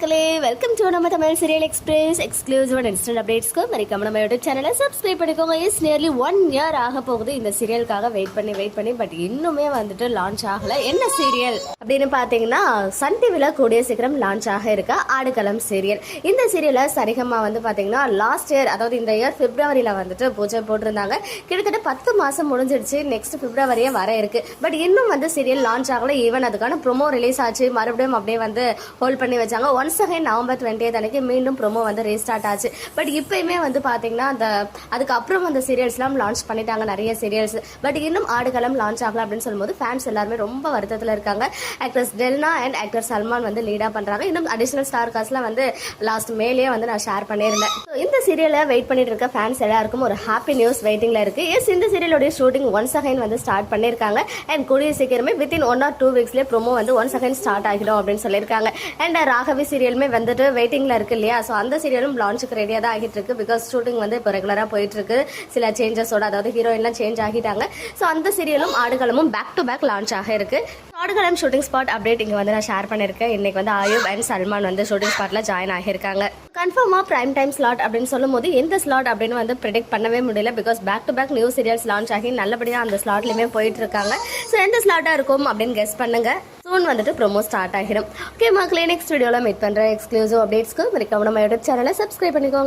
மக்களே welcome to நம்ம Tamil serial express exclusive and instant அப்டேட்ஸ்க்கு மறக்காம நம்ம யூடியூப் சேனலை சப்ஸ்கிரைப் பண்ணிக்கோங்க. இஸ் நியர்லி ஒன் இயர் ஆக போகுது இந்த சீரியலுக்காக வெயிட் பண்ணி வெயிட் பண்ணி பட் இன்னுமே வந்துட்டு லான்ச் ஆகல. என்ன சீரியல் அப்படின்னு பார்த்தீங்கன்னா சன் டிவியில் கூடிய சீக்கிரம் லான்ச் ஆக இருக்க ஆடுகளம் சீரியல் இந்த சீரியலை சரிகமா வந்து பார்த்தீங்கன்னா லாஸ்ட் இயர் அதாவது இந்த இயர் பிப்ரவரியில் வந்துட்டு பூஜை போட்டிருந்தாங்க. கிட்டத்தட்ட பத்து மாதம் முடிஞ்சிடுச்சு. நெக்ஸ்ட் பிப்ரவரியே வர இருக்கு. பட் இன்னும் வந்து சீரியல் லான்ச் ஆகல. ஈவன் அதுக்கான ப்ரோமோ ரிலீஸ் ஆச்சு. மறுபடியும் அப்படியே வந்து ஹோல்ட் பண்ணி வச்சாங்க. ஒன்ஸ் அகைன் நவம்பர் டுவெண்ட்டி அன்னைக்கு மீண்டும் ப்ரோமோ வந்து ரீஸ்டார்ட் ஆச்சு. பட் இப்பயுமே வந்து பார்த்தீங்கன்னா அந்த அதுக்கப்புறம் அந்த சீரியல்ஸ்லாம் லான்ச் பண்ணிட்டாங்க நிறைய சீரியல்ஸ் பட் இன்னும் ஆடுகளம் லான்ச் ஆகலாம் அப்படின்னு சொல்லும்போது ஃபேன்ஸ் எல்லாருமே ரொம்ப வருத்தத்தில் இருக்காங்க. Actress Delna and actor Salman வந்து லீடாக பண்ணுறாங்க இன்னும் அடிஷ்னல் ஸ்டார் காஸ்ட்லாம் வந்து லாஸ்ட் மேலேயே வந்து நான் ஷேர் பண்ணியிருந்தேன். ஸோ இந்த சீரியலை வெயிட் பண்ணிட்டு இருக்க ஃபேன்ஸ் எல்லாருக்கும் ஒரு ஹாப்பி நியூஸ் வெயிட்டிங்கில் இருக்கு. எஸ் இந்த சீரியலுடைய ஷூட்டிங் ஒன்ஸ் அகைன் வந்து ஸ்டார்ட் பண்ணியிருக்காங்க. அண்ட் கூடிய சீக்கிரமே வித்தின் ஒன் ஆர் டூ வீக்ஸ்லேயே ப்ரோமோ வந்து ஒன்ஸ் அகைன் ஸ்டார்ட் ஆகிடும் அப்படின்னு சொல்லியிருக்காங்க. அண்ட் ராகவி சீரியலுமே வந்துட்டு வெயிட்டிங்ல இருக்கு இல்லையா? ஸோ அந்த சீரியலும் லான்ச்சுக்கு ரெடியாக தான் ஆகிட்டு இருக்கு பிகாஸ் ஷூட்டிங் வந்து இப்போ ரெகுலராக போயிட்டு இருக்கு சில சேஞ்சஸோட அதாவது ஹீரோயின்லாம் சேஞ்ச் ஆகிட்டாங்க. ஸோ அந்த சீரியலும் ஆடுகளமும் பேக் டு பேக் லான்ச் ஆக இருக்கு. ஆடுகளம் ஷூட்டிங் ஸ்பாட் அப்டேட் இங்கே வந்து நான் ஷேர் பண்ணியிருக்கேன். இன்னைக்கு வந்து ஆயுப் அண்ட் சல்மான் வந்து ஷூட்டிங் ஸ்பாட்டில் ஜாயின் ஆகியிருக்காங்க. கன்ஃபார்மாக ப்ரைம் டைம் ஸ்லாட் அப்படின்னு சொல்லும்போது எந்த ஸ்லாட் அப்படின்னு வந்து ப்ரிடிக்ட் பண்ணவே முடியல because back to back new serials launch ஆகி நல்லபடியாக அந்த ஸ்லாட்லையுமே போயிட்டு இருக்காங்க ஸோ எந்த ஸ்லாட்டாக இருக்கும் அப்படின்னு கெஸ் பண்ணுங்க. சூன் வந்துட்டு ப்ரோமோ ஸ்டார்ட் ஆகிடும். ஓகே மக்களே நெக்ஸ்ட் வீடியோவில் மீட் பண்ணுற எக்ஸ்க்ளூசிவ் அப்டேட்ஸ்க்கு மறக்காம நம்ம யூடியூப் சேனலை சப்ஸ்கிரைப் பண்ணிக்கோங்க.